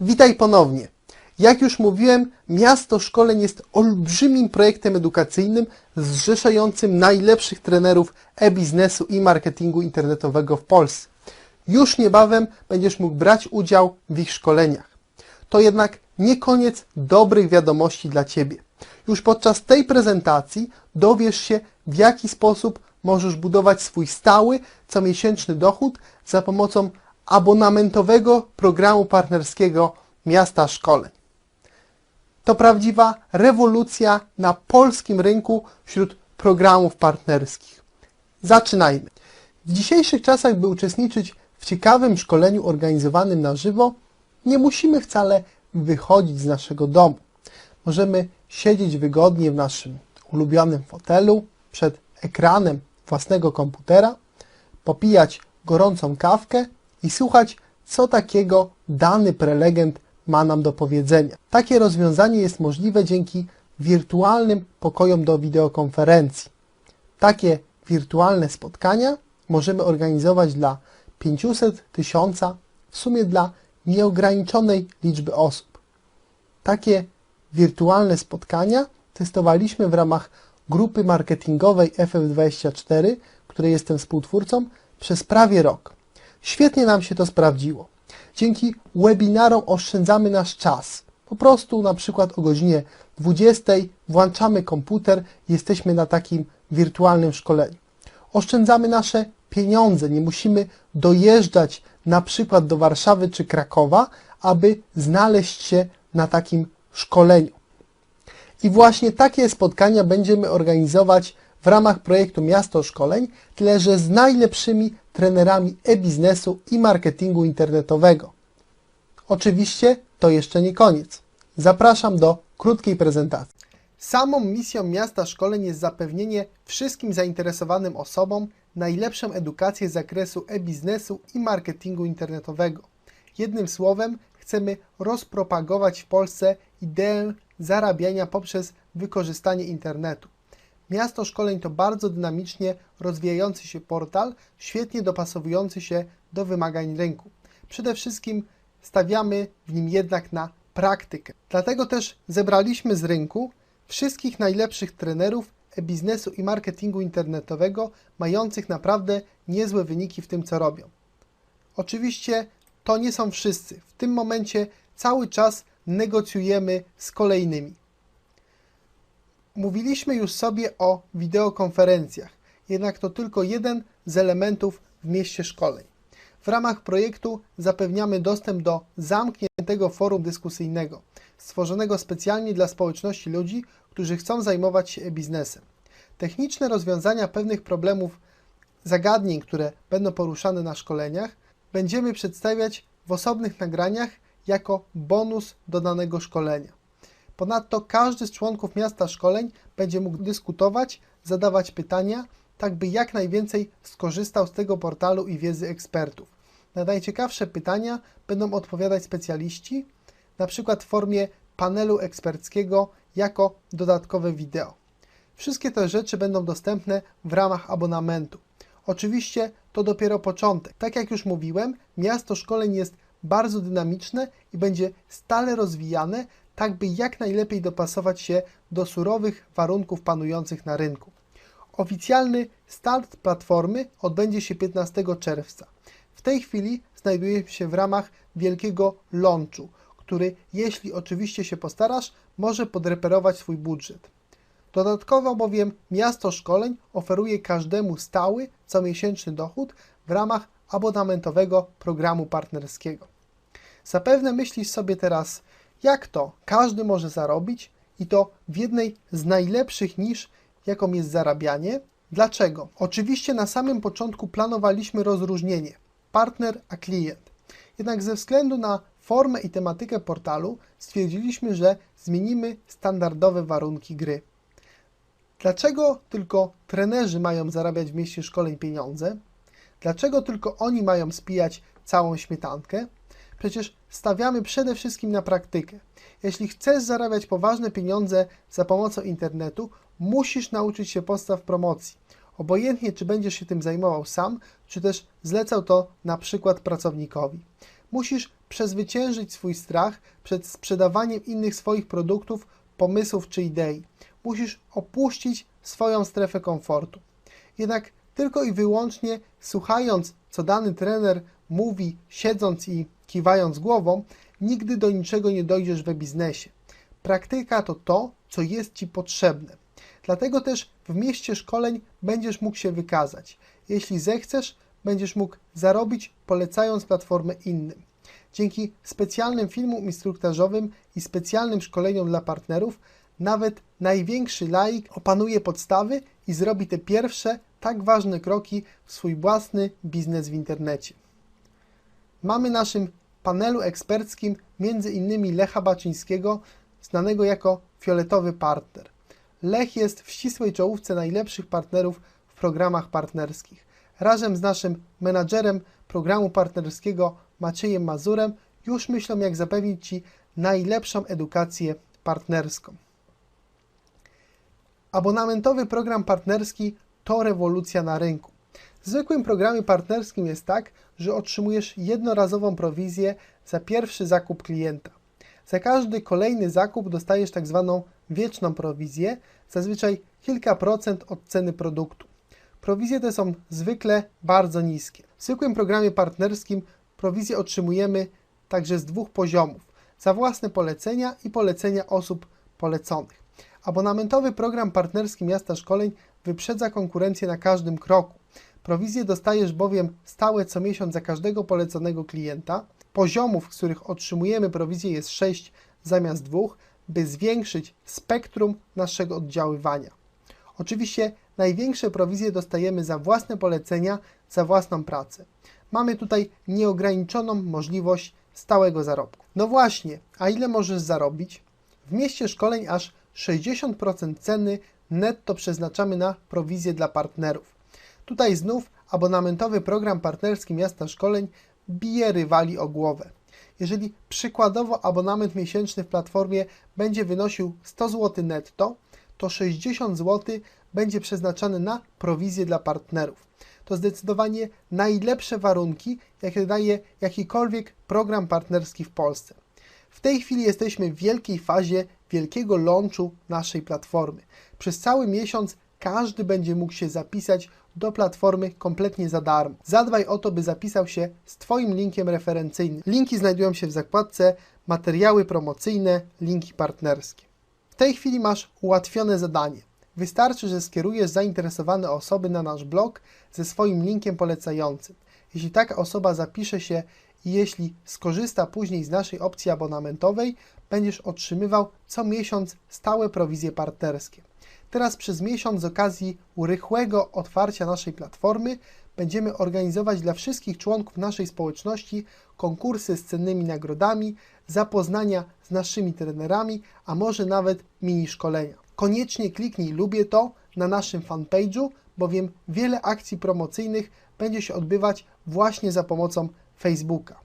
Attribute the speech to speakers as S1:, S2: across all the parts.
S1: Witaj ponownie. Jak już mówiłem, Miasto Szkoleń jest olbrzymim projektem edukacyjnym zrzeszającym najlepszych trenerów e-biznesu i marketingu internetowego w Polsce. Już niebawem będziesz mógł brać udział w ich szkoleniach. To jednak nie koniec dobrych wiadomości dla Ciebie. Już podczas tej prezentacji dowiesz się, w jaki sposób możesz budować swój stały, comiesięczny dochód za pomocą abonamentowego programu partnerskiego Miasta Szkoleń. To prawdziwa rewolucja na polskim rynku wśród programów partnerskich. Zaczynajmy. W dzisiejszych czasach, by uczestniczyć w ciekawym szkoleniu organizowanym na żywo, nie musimy wcale wychodzić z naszego domu. Możemy siedzieć wygodnie w naszym ulubionym fotelu przed ekranem własnego komputera, popijać gorącą kawkę i słuchać, co takiego dany prelegent ma nam do powiedzenia. Takie rozwiązanie jest możliwe dzięki wirtualnym pokojom do wideokonferencji. Takie wirtualne spotkania możemy organizować dla 500 tysiąca, w sumie dla nieograniczonej liczby osób. Takie wirtualne spotkania testowaliśmy w ramach grupy marketingowej FF24, której jestem współtwórcą, przez prawie rok. Świetnie nam się to sprawdziło. Dzięki webinarom oszczędzamy nasz czas. Po prostu na przykład o godzinie 20 włączamy komputer jesteśmy na takim wirtualnym szkoleniu. Oszczędzamy nasze pieniądze, nie musimy dojeżdżać na przykład do Warszawy czy Krakowa, aby znaleźć się na takim szkoleniu. I właśnie takie spotkania będziemy organizować w ramach projektu Miasto Szkoleń, tyle że z najlepszymi trenerami e-biznesu i marketingu internetowego. Oczywiście to jeszcze nie koniec. Zapraszam do krótkiej prezentacji. Samą misją Miasta Szkoleń jest zapewnienie wszystkim zainteresowanym osobom najlepszą edukację z zakresu e-biznesu i marketingu internetowego. Jednym słowem, chcemy rozpropagować w Polsce ideę zarabiania poprzez wykorzystanie internetu. Miasto Szkoleń to bardzo dynamicznie rozwijający się portal, świetnie dopasowujący się do wymagań rynku. Przede wszystkim stawiamy w nim jednak na praktykę. Dlatego też zebraliśmy z rynku wszystkich najlepszych trenerów e-biznesu i marketingu internetowego, mających naprawdę niezłe wyniki w tym, co robią. Oczywiście to nie są wszyscy. W tym momencie cały czas negocjujemy z kolejnymi. Mówiliśmy już sobie o wideokonferencjach, jednak to tylko jeden z elementów w mieście szkoleń. W ramach projektu zapewniamy dostęp do zamkniętego forum dyskusyjnego, stworzonego specjalnie dla społeczności ludzi, którzy chcą zajmować się e-biznesem. Techniczne rozwiązania pewnych problemów, zagadnień, które będą poruszane na szkoleniach, będziemy przedstawiać w osobnych nagraniach jako bonus do danego szkolenia. Ponadto każdy z członków miasta szkoleń będzie mógł dyskutować, zadawać pytania, tak by jak najwięcej skorzystał z tego portalu i wiedzy ekspertów. Na najciekawsze pytania będą odpowiadać specjaliści, na przykład w formie panelu eksperckiego jako dodatkowe wideo. Wszystkie te rzeczy będą dostępne w ramach abonamentu. Oczywiście to dopiero początek. Tak jak już mówiłem, miasto szkoleń jest bardzo dynamiczne i będzie stale rozwijane, tak by jak najlepiej dopasować się do surowych warunków panujących na rynku. Oficjalny start platformy odbędzie się 15 czerwca. W tej chwili znajduje się w ramach wielkiego launchu, który, jeśli oczywiście się postarasz, może podreperować swój budżet. Dodatkowo bowiem miasto szkoleń oferuje każdemu stały, comiesięczny dochód w ramach abonamentowego programu partnerskiego. Zapewne myślisz sobie teraz, jak to każdy może zarobić i to w jednej z najlepszych nisz, jaką jest zarabianie? Dlaczego? Oczywiście na samym początku planowaliśmy rozróżnienie partner a klient. Jednak ze względu na formę i tematykę portalu stwierdziliśmy, że zmienimy standardowe warunki gry. Dlaczego tylko trenerzy mają zarabiać w mieście szkoleń pieniądze? Dlaczego tylko oni mają spijać całą śmietankę? Przecież stawiamy przede wszystkim na praktykę. Jeśli chcesz zarabiać poważne pieniądze za pomocą internetu, musisz nauczyć się podstaw promocji. Obojętnie, czy będziesz się tym zajmował sam, czy też zlecał to na przykład pracownikowi. Musisz przezwyciężyć swój strach przed sprzedawaniem innych swoich produktów, pomysłów czy idei. Musisz opuścić swoją strefę komfortu. Jednak tylko i wyłącznie słuchając, co dany trener mówi, siedząc i kiwając głową, nigdy do niczego nie dojdziesz we biznesie. Praktyka to to, co jest Ci potrzebne. Dlatego też w mieście szkoleń będziesz mógł się wykazać. Jeśli zechcesz, będziesz mógł zarobić polecając platformę innym. Dzięki specjalnym filmom instruktażowym i specjalnym szkoleniom dla partnerów, nawet największy laik opanuje podstawy i zrobi te pierwsze, tak ważne kroki w swój własny biznes w internecie. Mamy naszym panelu eksperckim innymi Lecha Baczyńskiego, znanego jako fioletowy partner. Lech jest w ścisłej czołówce najlepszych partnerów w programach partnerskich. Razem z naszym menadżerem programu partnerskiego Maciejem Mazurem już myślą, jak zapewnić Ci najlepszą edukację partnerską. Abonamentowy program partnerski to rewolucja na rynku. W zwykłym programie partnerskim jest tak, że otrzymujesz jednorazową prowizję za pierwszy zakup klienta. Za każdy kolejny zakup dostajesz tak zwaną wieczną prowizję, zazwyczaj kilka procent od ceny produktu. Prowizje te są zwykle bardzo niskie. W zwykłym programie partnerskim prowizję otrzymujemy także z dwóch poziomów: za własne polecenia i polecenia osób poleconych. Abonamentowy program partnerski Miasta Szkoleń wyprzedza konkurencję na każdym kroku. Prowizję dostajesz bowiem stałe co miesiąc za każdego poleconego klienta. Poziomów, w których otrzymujemy prowizję jest 6 zamiast 2, by zwiększyć spektrum naszego oddziaływania. Oczywiście największe prowizje dostajemy za własne polecenia, za własną pracę. Mamy tutaj nieograniczoną możliwość stałego zarobku. No właśnie, a ile możesz zarobić? W mieście szkoleń aż 60% ceny netto przeznaczamy na prowizję dla partnerów. Tutaj znów abonamentowy program partnerski Miasta Szkoleń bije rywali o głowę. Jeżeli przykładowo abonament miesięczny w platformie będzie wynosił 100 zł netto, to 60 zł będzie przeznaczane na prowizję dla partnerów. To zdecydowanie najlepsze warunki, jakie daje jakikolwiek program partnerski w Polsce. W tej chwili jesteśmy w wielkiej fazie wielkiego launchu naszej platformy. Przez cały miesiąc każdy będzie mógł się zapisać do platformy kompletnie za darmo. Zadbaj o to, by zapisał się z Twoim linkiem referencyjnym. Linki znajdują się w zakładce materiały promocyjne, linki partnerskie. W tej chwili masz ułatwione zadanie. Wystarczy, że skierujesz zainteresowane osoby na nasz blog ze swoim linkiem polecającym. Jeśli taka osoba zapisze się i jeśli skorzysta później z naszej opcji abonamentowej, będziesz otrzymywał co miesiąc stałe prowizje partnerskie. Teraz przez miesiąc z okazji rychłego otwarcia naszej platformy będziemy organizować dla wszystkich członków naszej społeczności konkursy z cennymi nagrodami, zapoznania z naszymi trenerami, a może nawet mini szkolenia. Koniecznie kliknij lubię to na naszym fanpage'u, bowiem wiele akcji promocyjnych będzie się odbywać właśnie za pomocą Facebooka.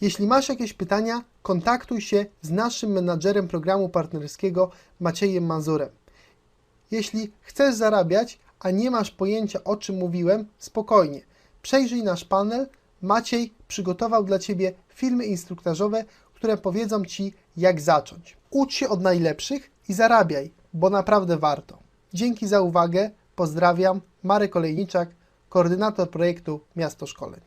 S1: Jeśli masz jakieś pytania, kontaktuj się z naszym menadżerem programu partnerskiego Maciejem Mazurem. Jeśli chcesz zarabiać, a nie masz pojęcia o czym mówiłem, spokojnie. Przejrzyj nasz panel. Maciej przygotował dla Ciebie filmy instruktażowe, które powiedzą Ci, jak zacząć. Ucz się od najlepszych i zarabiaj, bo naprawdę warto. Dzięki za uwagę. Pozdrawiam. Marek Olejniczak, koordynator projektu Miasto Szkoleń.